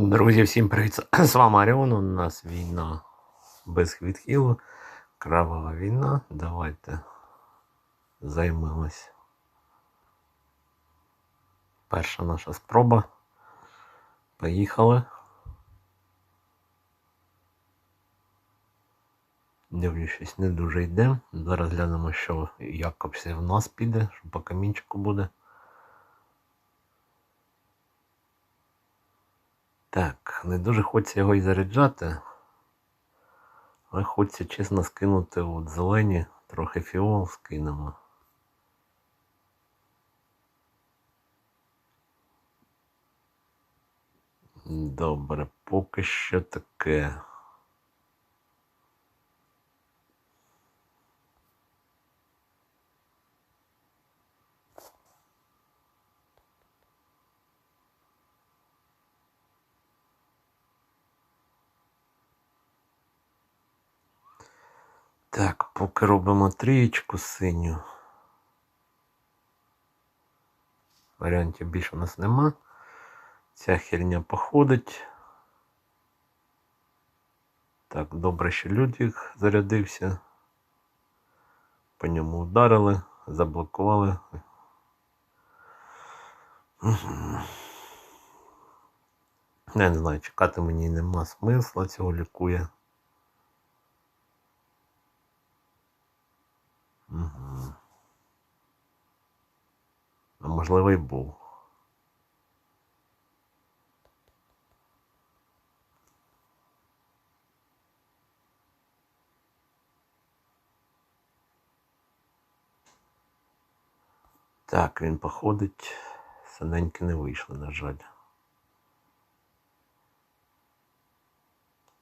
Друзі, всім привіт! З вами Аріон. У нас війна без відхилу. Кровава війна. Давайте займемось. Перша наша спроба. Поїхали. Дивлюсь, не дуже йде. Зараз глянемо, що Якобся в нас піде, що по камінчику буде. Так, не дуже хочеться його і заряджати. Але хочеться чесно скинути от зелені, трохи фіол скинемо. Добре, поки що таке. Так, поки робимо трієчку синю. Варіантів більше у нас нема. Ця херня походить. Так, добре, що Людвіг зарядився. По ньому ударили, заблокували. Я не знаю, чекати мені нема смисла, цього лікує. Угу. А можливо й був. Так, він походить. Синеньки не вийшли, на жаль.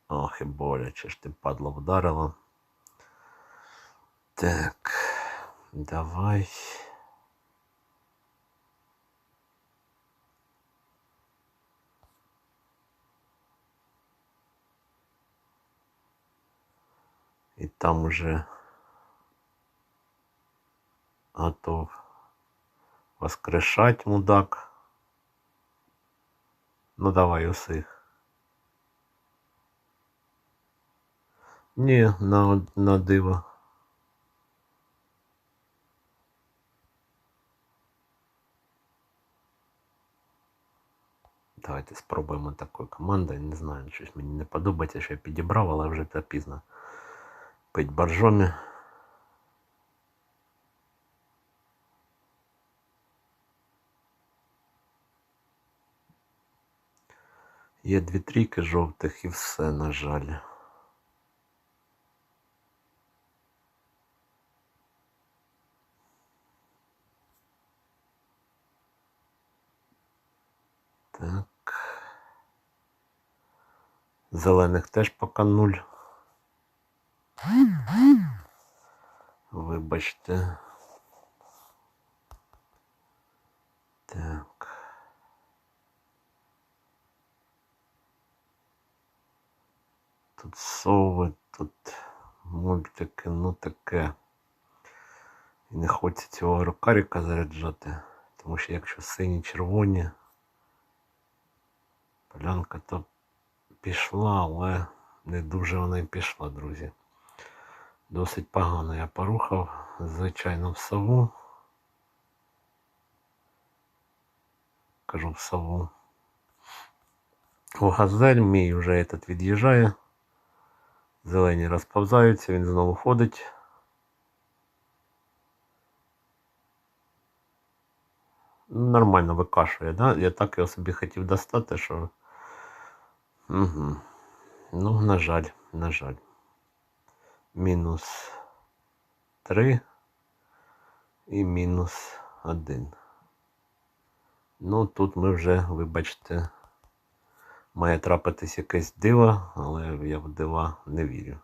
Ох і боляче ж ти падло вдарила. Так, давай. І там уже готов воскрешать мудак. Ну давай усих. Ні, на, на диво. Давайте спробуємо такою командою. Не знаю, щось мені не подобається, що я підібрав, але вже це пізно. Пить боржомі. Є дві трійки жовтих і все, на жаль. Так. Зелених теж поки нуль. Вибачте. Так. Тут сови, тут мультики, ну таке. І не хочеться цього рукаріка заряджати, тому що якщо сині червоні, полянка то пішла, але не дуже вона і пішла, друзі. Досить погано я порухав, звичайно, в сову. Кажу в сову. У газель мій вже этот від'їжджає. Зелені розповзаються, він знову ходить. Нормально викашує, да? Я так його собі хотів достати, що. Угу. Ну, на жаль, на жаль. Мінус 3 і мінус 1. Ну, тут ми вже, вибачте, має трапитись якесь диво, але я в дива не вірю.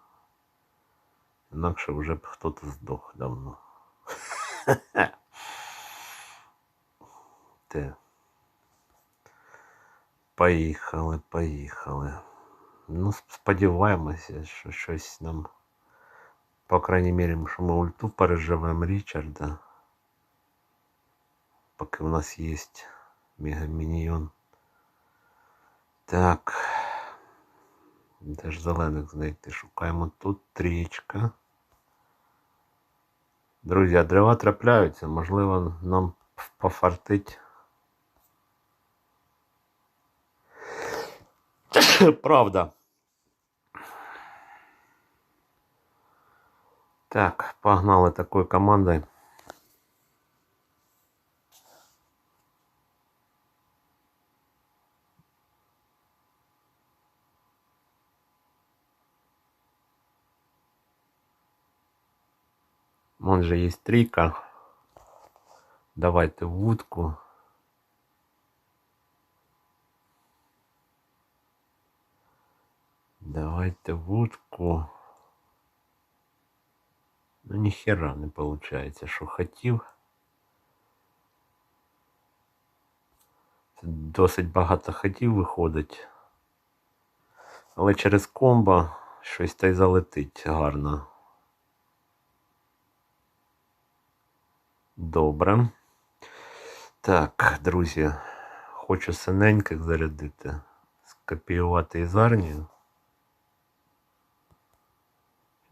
Інакше вже б хтось здох давно. Те. Поїхали, поїхали. Ну, сподіваємося, що щось нам, по крайній мірі, що ми ульту переживемо Річарда. Поки у нас є мегамініон. Так. Де ж зелених знайти? Шукаємо тут трієчка. Друзі, а дерева трапляються, можливо, нам пофартить. Правда. Так, погнали такою командою. Вон же есть трійка. Давайте вудку. Давайте вудку. Ну ніхера не виходить, що хотів. Досить багато хотів виходить. Але через комбо щось та й залетить гарно. Добре. Так, друзі, хочу синеньких зарядити, скопіювати із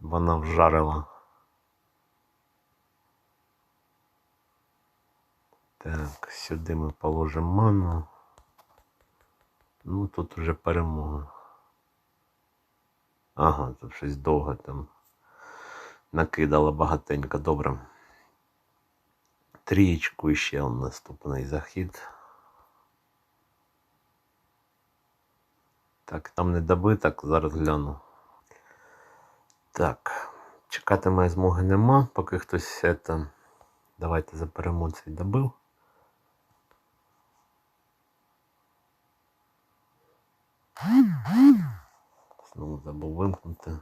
Вона вжарила. Так, сюди ми положимо ману. Ну, тут уже перемога. Ага, тут щось довго там накидало багатенько, добре. Трієчку і ще наступний захід. Так, там не добиток, зараз гляну. Так, чекати моєї змоги нема, поки хтось це. Давайте заберемо цей добив. Знову забув вимкнути.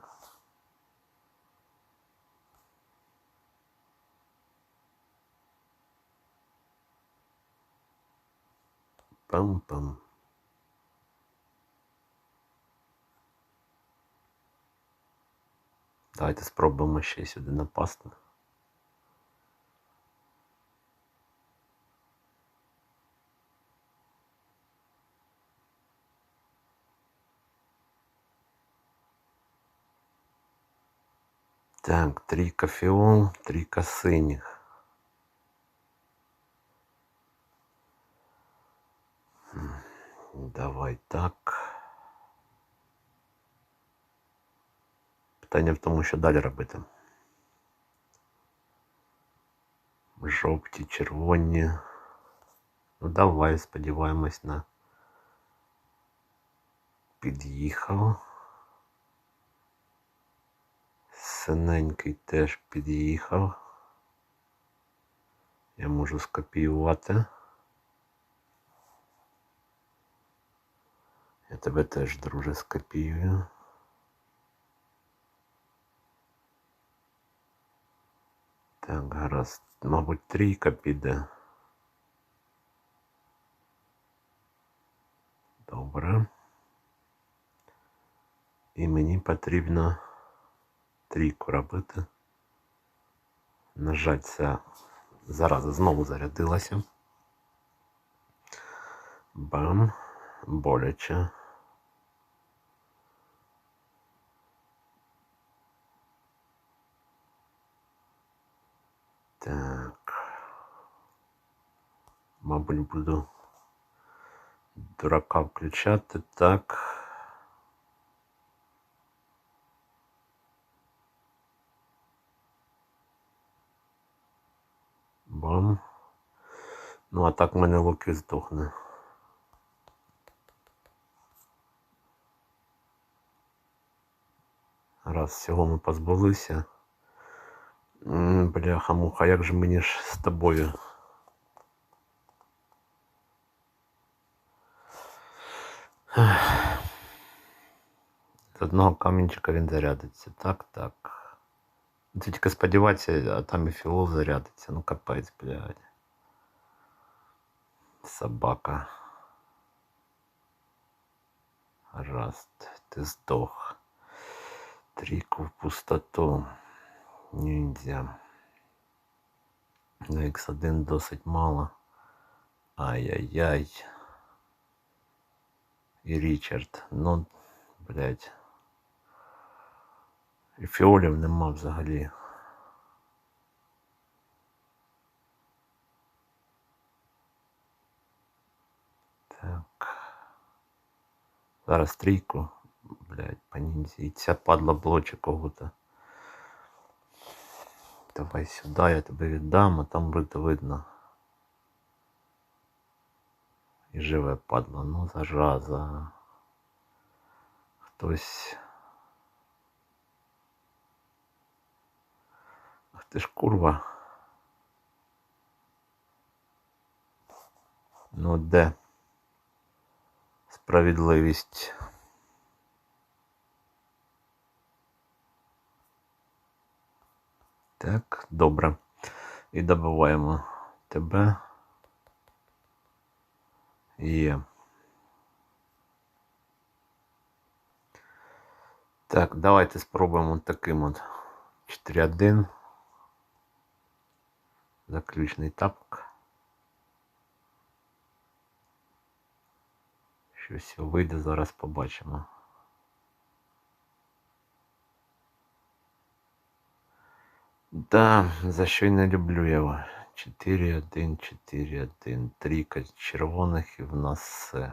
Пам-пам. Давайте спробуємо ще сюди напасти. Так, трійка фіол, трійка синіх. Давай так. Питання в тому, що далі робити. Жовті, червоні. Ну давай, сподіваємось на під'їхав. Синенький теж під'їхав. Я можу скопіювати. Я тебе теж, друже, скопіюю. Так, гаразд. Мабуть, трійка піде. Добре. І мені потрібно трійку робити. На жаль, ця зараза знову зарядилася. Бам, боляче. Мабуть, буду дурака включати так. Бам. Ну, а так в мене луки здохне. Раз всього ми позбулися. Бляха муха, як же мені ж з тобою? З одного камінчика він зарядиться. Так, так. Це тільки сподіватися, а там і фіол зарядиться. Ну капець, блядь. Собака. Раз, ти здох. Трійку в пустоту. Нельзя. На X1 досить мало. Ай-яй-яй. І Річард. Ну, блядь. І фіолів нема взагалі. Так. Зараз трійку. Блядь, по ніндзі. І ця падла блоче кого-то. Давай сюди, я тебе віддам, а там буде видно. І живе падла. Ну, зараза. Хтось. Ах ти ж курва. Ну де? Справедливість. Так, добре. І добиваємо тебе. Є. Так, давайте спробуємо таким от 4-1. Заключний тапок. Щось вийде, зараз побачимо. Да, за що й не люблю його. 4-1, 4-1. Трійка червоних і в нас все.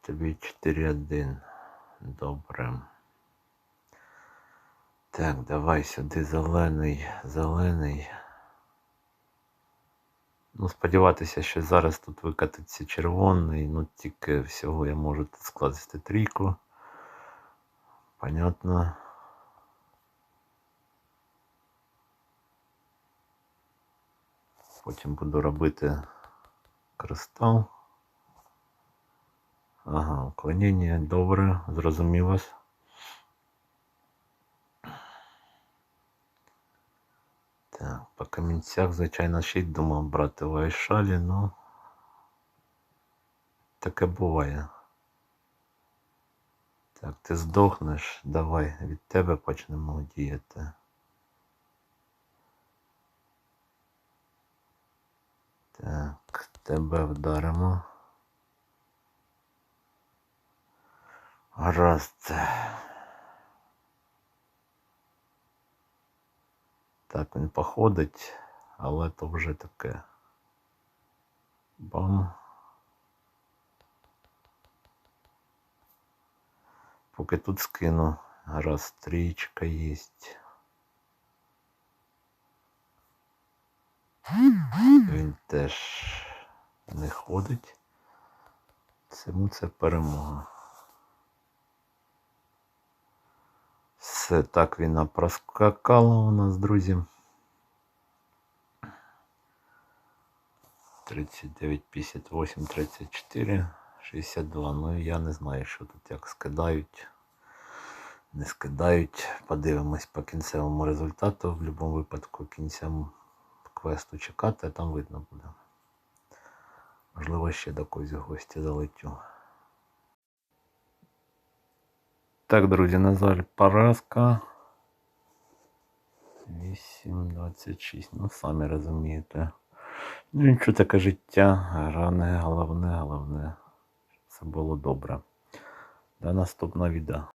Тобі 4-1. Добре. Так, давай сюди зелений, зелений. Ну, сподіватися, що зараз тут викатиться червоний, ну тільки всього я можу тут скласти трійку. Понятно. Потім буду робити кристал. Ага, уклонення, добре, зрозумів вас. Так, по камінцях, звичайно, ще й думав брати вайшалі, ну таке буває. Так, ти здохнеш, давай від тебе почнемо діяти. Так, тебе вдаримо. Гаразд. Так, він походить, але то вже таке. Бам. Поки тут скину, раз трічка єсть. Він теж не ходить. Цьому це перемога. Все так війна проскакала у нас, друзі. 39, 58, 34, 62. Ну я не знаю, що тут як скидають. Не скидають. Подивимось по кінцевому результату. В будь-якому випадку кінця квесту чекати, а там видно буде. Можливо, ще до когось гості залетю. Так, друзі, на жаль, поразка. 8.26. Ну, самі розумієте. Ну, нічого таке життя. Ране, головне, головне. Все було добре. До наступного відео.